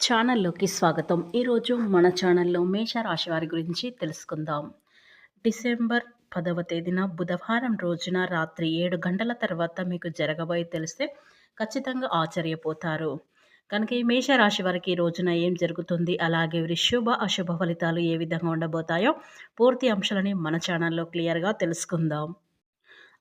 ఛానల్లోకి స్వాగతం. ఈరోజు మన ఛానల్లో మేషరాశి వారి గురించి తెలుసుకుందాం. డిసెంబర్ పదవ తేదీన బుధవారం రోజున రాత్రి ఏడు గంటల తర్వాత మీకు జరగబోయే తెలిస్తే ఖచ్చితంగా ఆశ్చర్యపోతారు. కనుక ఈ మేషరాశి వారికి ఈ రోజున ఏం జరుగుతుంది? అలాగే వీరి శుభ అశుభ ఫలితాలు ఏ విధంగా ఉండబోతాయో పూర్తి అంశాలని మన ఛానల్లో క్లియర్గా తెలుసుకుందాం.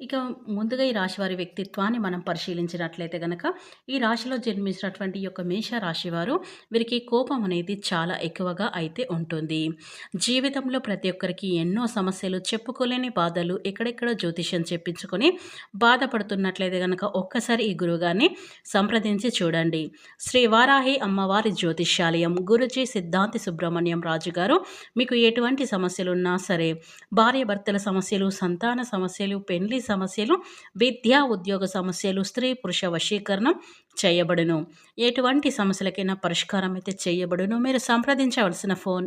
ఇక ముందుగా ఈ రాశి వారి వ్యక్తిత్వాన్ని మనం పరిశీలించినట్లయితే కనుక ఈ రాశిలో జన్మించినటువంటి యొక్క మేష రాశి వారు వీరికి కోపం అనేది చాలా ఎక్కువగా అయితే ఉంటుంది. జీవితంలో ప్రతి ఒక్కరికి ఎన్నో సమస్యలు చెప్పుకోలేని బాధలు ఎక్కడెక్కడ జ్యోతిష్యం చెప్పించుకొని బాధపడుతున్నట్లయితే కనుక ఒక్కసారి ఈ గురువుగారిని సంప్రదించి చూడండి. శ్రీ వారాహి అమ్మవారి జ్యోతిష్యాలయం గురుజీ సిద్ధాంతి సుబ్రహ్మణ్యం రాజు గారు మీకు ఎటువంటి సమస్యలు ఉన్నా సరే భార్య భర్తల సమస్యలు సంతాన సమస్యలు పెళ్ళి సమస్యలు విద్యా ఉద్యోగ సమస్యలు స్త్రీ పురుష వశీకరణం చేయబడును. ఎటువంటి సమస్యలకైనా పరిష్కారం అయితే చేయబడును. మీరు సంప్రదించవలసిన phone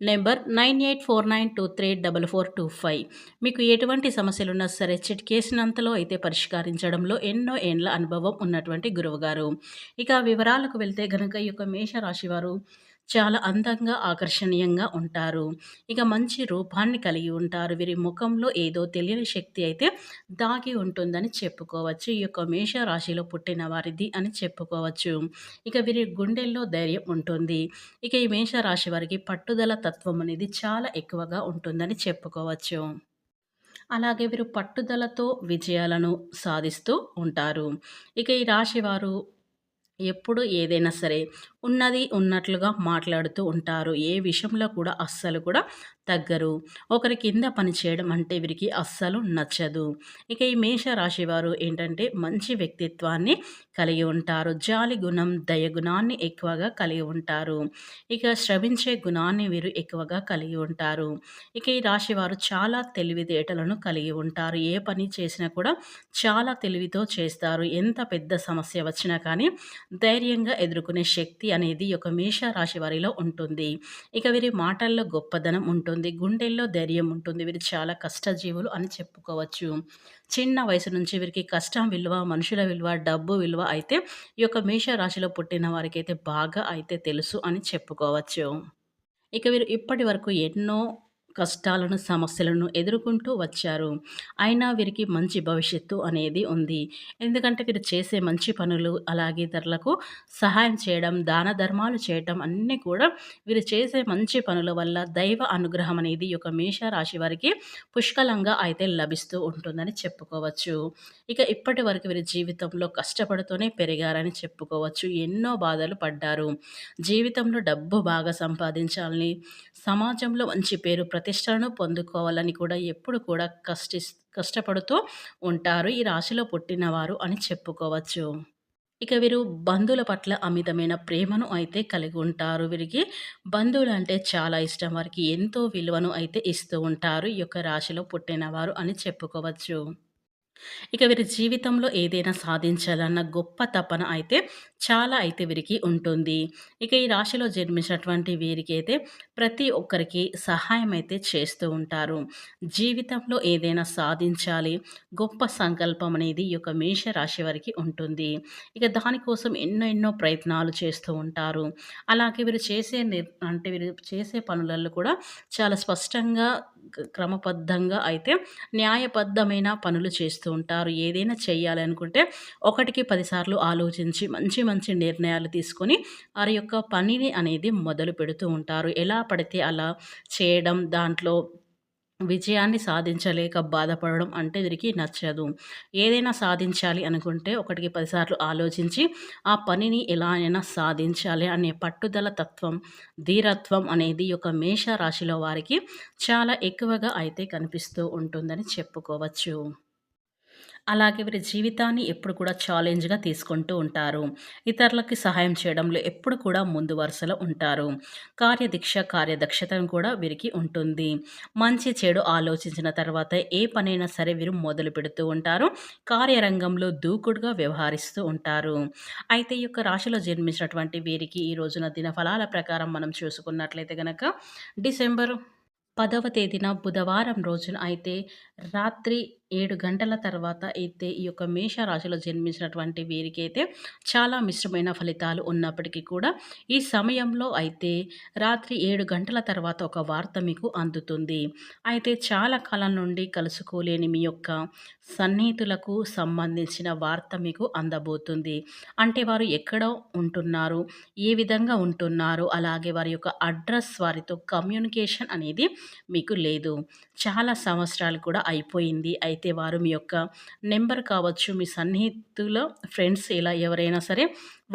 number nine eight four nine two three double four two five. మీకు ఎటువంటి సమస్యలు ఉన్నా సరే చిట్కేసినంతలో అయితే పరిష్కరించడంలో ఎన్నో ఏండ్ల అనుభవం ఉన్నటువంటి గురువుగారు. ఇక వివరాలకు వెళ్తే గనక ఈ యొక్క మేషరాశివారు చాలా అందంగా ఆకర్షణీయంగా ఉంటారు. ఇక మంచి రూపాన్ని కలిగి ఉంటారు. వీరి ముఖంలో ఏదో తెలియని శక్తి అయితే దాగి ఉంటుందని చెప్పుకోవచ్చు. ఈ యొక్క మేష రాశిలో పుట్టిన వారిది అని చెప్పుకోవచ్చు. ఇక వీరి గుండెల్లో ధైర్యం ఉంటుంది. ఇక ఈ మేష రాశి వారికి పట్టుదల తత్వం అనేది చాలా ఎక్కువగా ఉంటుందని చెప్పుకోవచ్చు. అలాగే వీరు పట్టుదలతో విజయాలను సాధిస్తూ ఉంటారు. ఇక ఈ రాశి వారు ఎప్పుడు ఏదైనా సరే ఉన్నది ఉన్నట్లుగా మాట్లాడుతూ ఉంటారు. ఏ విషయంలో కూడా అస్సలు కూడా తగ్గరు. ఒకరి కింద పని చేయడం అంటే వీరికి అస్సలు నచ్చదు. ఇక ఈ మేష రాశి వారు ఏంటంటే మంచి వ్యక్తిత్వాన్ని కలిగి ఉంటారు. జాలి గుణం దయ గుణాన్ని ఎక్కువగా కలిగి ఉంటారు. ఇక శ్రవించే గుణాన్ని వీరు ఎక్కువగా కలిగి ఉంటారు. ఇక ఈ రాశి వారు చాలా తెలివితేటలను కలిగి ఉంటారు. ఏ పని చేసినా కూడా చాలా తెలివితో చేస్తారు. ఎంత పెద్ద సమస్య వచ్చినా కానీ ధైర్యంగా ఎదుర్కొనే శక్తి అనేది ఒక మేష రాశి వారిలో ఉంటుంది. ఇక వీరి మాటల్లో గొప్పదనం ఉంటుంది. గుండెల్లో ధైర్యం ఉంటుంది. వీరు చాలా కష్టజీవులు అని చెప్పుకోవచ్చు. చిన్న వయసు నుంచి వీరికి కష్టం విలువ మనుషుల విలువ డబ్బు విలువ అయితే ఈ యొక్క మేష రాశిలో పుట్టిన వారికి అయితే బాగా అయితే తెలుసు అని చెప్పుకోవచ్చు. ఇక వీరు ఇప్పటి వరకు ఎన్నో కష్టాలను సమస్యలను ఎదుర్కొంటూ వచ్చారు. అయినా వీరికి మంచి భవిష్యత్తు అనేది ఉంది. ఎందుకంటే వీరు చేసే మంచి పనులు అలాగే ఇతరులకు సహాయం చేయడం దాన ధర్మాలు చేయటం అన్నీ కూడా వీరు చేసే మంచి పనుల వల్ల దైవ అనుగ్రహం అనేది ఒక మేష రాశి వారికి పుష్కలంగా అయితే లభిస్తూ ఉంటుందని చెప్పుకోవచ్చు. ఇక ఇప్పటి వరకు వీరి జీవితంలో కష్టపడుతూనే పెరిగారని చెప్పుకోవచ్చు. ఎన్నో బాధలు పడ్డారు. జీవితంలో డబ్బు బాగా సంపాదించాలని సమాజంలో మంచి పేరు ప్రతిష్టలను పొందుకోవాలని కూడా ఎప్పుడు కూడా కష్టి కష్టపడుతూ ఉంటారు. ఈ రాశిలో పుట్టినవారు అని చెప్పుకోవచ్చు. ఇక వీరు బంధువుల పట్ల అమితమైన ప్రేమను అయితే కలిగి ఉంటారు. వీరికి బంధువులు అంటే చాలా ఇష్టం. వారికి ఎంతో విలువను అయితే ఇస్తూ ఉంటారు. ఈ యొక్క రాశిలో పుట్టినవారు అని చెప్పుకోవచ్చు. ఇక వీరి జీవితంలో ఏదైనా సాధించాలన్న గొప్ప తపన అయితే చాలా అయితే వీరికి ఉంటుంది. ఇక ఈ రాశిలో జన్మించినటువంటి వీరికి అయితే ప్రతి ఒక్కరికి సహాయం అయితే చేస్తూ ఉంటారు. జీవితంలో ఏదైనా సాధించాలి గొప్ప సంకల్పం అనేది ఈ యొక్క మేష రాశి వారికి ఉంటుంది. ఇక దానికోసం ఎన్నో ఎన్నో ప్రయత్నాలు చేస్తూ ఉంటారు. అలాగే వీరు చేసే అంటే వీరు చేసే పనులలో కూడా చాలా స్పష్టంగా క్రమబద్ధంగా అయితే న్యాయబద్ధమైన పనులు చేస్తూ ఉంటారు. ఏదైనా చేయాలి అనుకుంటే ఒకటికి పదిసార్లు ఆలోచించి మంచి మంచి నిర్ణయాలు తీసుకొని వారి యొక్క పనిని అనేది మొదలు పెడుతూ ఉంటారు. ఎలా పడితే అలా చేయడం దాంట్లో విజయాన్ని సాధించలేక బాధపడడం అంటే వీరికి నచ్చదు. ఏదైనా సాధించాలి అనుకుంటే ఒకటికి పదిసార్లు ఆలోచించి ఆ పనిని ఎలా అయినా సాధించాలి అనే పట్టుదల తత్వం ధీరత్వం అనేది ఒక మేష రాశిలో వారికి చాలా ఎక్కువగా అయితే కనిపిస్తూ ఉంటుందని చెప్పుకోవచ్చు. అలాగే వీరి జీవితాన్ని ఎప్పుడు కూడా ఛాలెంజ్‌గా తీసుకుంటూ ఉంటారు. ఇతరులకి సహాయం చేయడంలో ఎప్పుడు కూడా ముందు వరుసలో ఉంటారు. కార్యదీక్ష, కార్యదక్షతను కూడా వీరికి ఉంటుంది. మంచి చెడు ఆలోచించిన తర్వాత ఏ పనైనా సరే వీరు మొదలు పెడుతూ ఉంటారు. కార్యరంగంలో దూకుడుగా వ్యవహరిస్తూ ఉంటారు. అయితే ఈ యొక్క రాశిలో జన్మించినటువంటి వీరికి ఈ రోజున దినఫలాల ప్రకారం మనం చూసుకున్నట్లయితే గనక డిసెంబర్ పదవ తేదీన బుధవారం రోజున అయితే రాత్రి ఏడు గంటల తర్వాత అయితే ఈ యొక్క మేషరాశిలో జన్మించినటువంటి వీరికైతే చాలా మిశ్రమైన ఫలితాలు ఉన్నప్పటికీ కూడా ఈ సమయంలో అయితే రాత్రి ఏడు గంటల తర్వాత ఒక వార్త మీకు అందుతుంది. అయితే చాలా కాలం నుండి కలుసుకోలేని మీ యొక్క సన్నిహితులకు సంబంధించిన వార్త మీకు అందబోతుంది. అంటే వారు ఎక్కడ ఉంటున్నారు ఏ విధంగా ఉంటున్నారు అలాగే వారి యొక్క అడ్రస్ వారితో కమ్యూనికేషన్ అనేది మీకు లేదు. చాలా సంవత్సరాలు కూడా అయిపోయింది. అయితే వారు మీ యొక్క నెంబర్ కావచ్చు మీ సన్నిహితుల ఫ్రెండ్స్ ఇలా ఎవరైనా సరే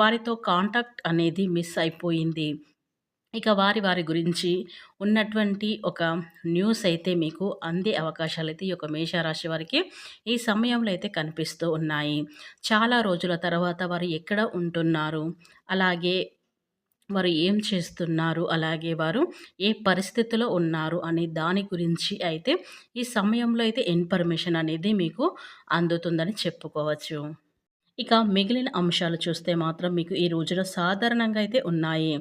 వారితో కాంటాక్ట్ అనేది మిస్ అయిపోయింది. ఇక వారి వారి గురించి ఉన్నటువంటి ఒక న్యూస్ అయితే మీకు అందే అవకాశాలు అయితే ఈ యొక్క మేషరాశి వారికి ఈ సమయంలో అయితే కనిపిస్తూ ఉన్నాయి. చాలా రోజుల తర్వాత వారు ఎక్కడ ఉంటున్నారు? అలాగే వారు ఏం చేస్తున్నారు? అలాగే వారు ఏ పరిస్థితిలో ఉన్నారు? అనే దాని గురించి అయితే ఈ సమయంలో అయితే ఇన్ఫర్మేషన్ అనేది మీకు అందుతుందని చెప్పుకోవచ్చు. ఇక మిగిలిన అంశాలు చూస్తే మాత్రం మీకు ఈ రోజున సాధారణంగా అయితే ఉన్నాయి.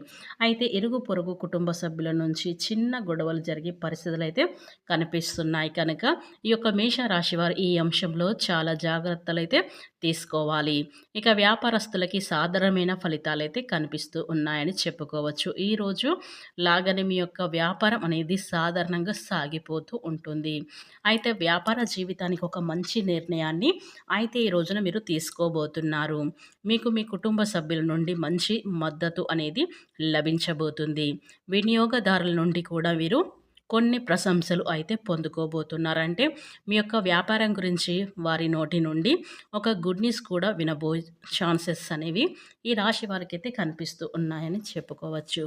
అయితే ఇరుగు పొరుగు కుటుంబ సభ్యుల నుంచి చిన్న గొడవలు జరిగే పరిస్థితులు అయితే కనిపిస్తున్నాయి. కనుక ఈ యొక్క మేషరాశి వారు ఈ అంశంలో చాలా జాగ్రత్తలు అయితే తీసుకోవాలి. ఇక వ్యాపారస్తులకి సాధారణమైన ఫలితాలు అయితే కనిపిస్తూ ఉన్నాయని చెప్పుకోవచ్చు. ఈరోజు లాగని మీ యొక్క వ్యాపారం అనేది సాధారణంగా సాగిపోతూ ఉంటుంది. అయితే వ్యాపార జీవితానికి ఒక మంచి నిర్ణయాన్ని అయితే ఈ రోజున మీరు తీసుకోబోతున్నారు మీకు మీ కుటుంబ సభ్యుల నుండి మంచి మద్దతు అనేది లభించబోతుంది. వినియోగదారుల నుండి కూడా వీరు కొన్ని ప్రశంసలు అయితే పొందుకోబోతున్నారంటే మీ యొక్క వ్యాపారం గురించి వారి నోటి నుండి ఒక గుడ్ న్యూస్ కూడా వినబో ఛాన్సెస్ అనేవి ఈ రాశి వారికి అయితే కనిపిస్తూ ఉన్నాయని చెప్పుకోవచ్చు.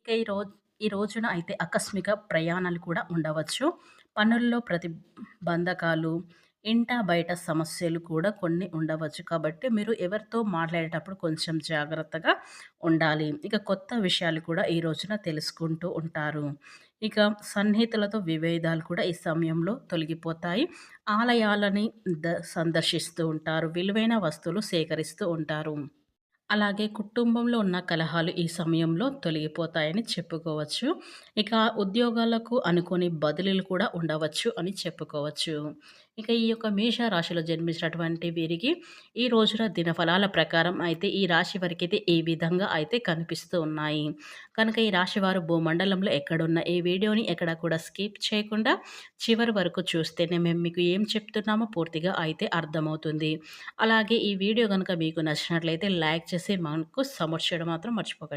ఇక ఈ రోజు ఈ రోజున అయితే ఆకస్మిక ప్రయాణాలు కూడా ఉండవచ్చు. పనుల్లో ప్రతిబంధకాలు ఇంట బయట సమస్యలు కూడా కొన్ని ఉండవచ్చు. కాబట్టి మీరు ఎవరితో మాట్లాడేటప్పుడు కొంచెం జాగ్రత్తగా ఉండాలి. ఇక కొత్త విషయాలు కూడా ఈ రోజున తెలుసుకుంటూ ఉంటారు. ఇక సన్నిహితులతో విభేదాలు కూడా ఈ సమయంలో తొలగిపోతాయి. ఆలయాలని ద సందర్శిస్తూ ఉంటారు. విలువైన వస్తువులు సేకరిస్తూ ఉంటారు. అలాగే కుటుంబంలో ఉన్న కలహాలు ఈ సమయంలో తొలగిపోతాయని చెప్పుకోవచ్చు. ఇక ఉద్యోగాలకు అనుకోని బదిలీలు కూడా ఉండవచ్చు అని చెప్పుకోవచ్చు. ఇక ఈ యొక్క మేష రాశిలో జన్మించినటువంటి వీరికి ఈ రోజున దినఫలాల ప్రకారం అయితే ఈ రాశి వారికి అయితే ఈ విధంగా అయితే కనిపిస్తూ ఉన్నాయి. కనుక ఈ రాశి వారు భూమండలంలో ఎక్కడున్న ఈ వీడియోని ఎక్కడ కూడా స్కిప్ చేయకుండా చివరి వరకు చూస్తేనే మేము మీకు ఏం చెప్తున్నామో పూర్తిగా అయితే అర్థమవుతుంది. అలాగే ఈ వీడియో కనుక మీకు నచ్చినట్లయితే లైక్ చేసి మనకు సమర్చడం మాత్రం మర్చిపోకండి.